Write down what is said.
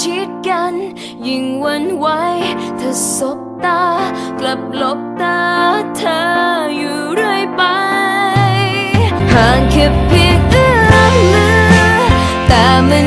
ชิดกัน ยิ่งหวันไหวเธอสบตา กลับหลบตาเธออยู่เรื่อยไปห่างแค่เพียงเอื้อมมือแต่มัน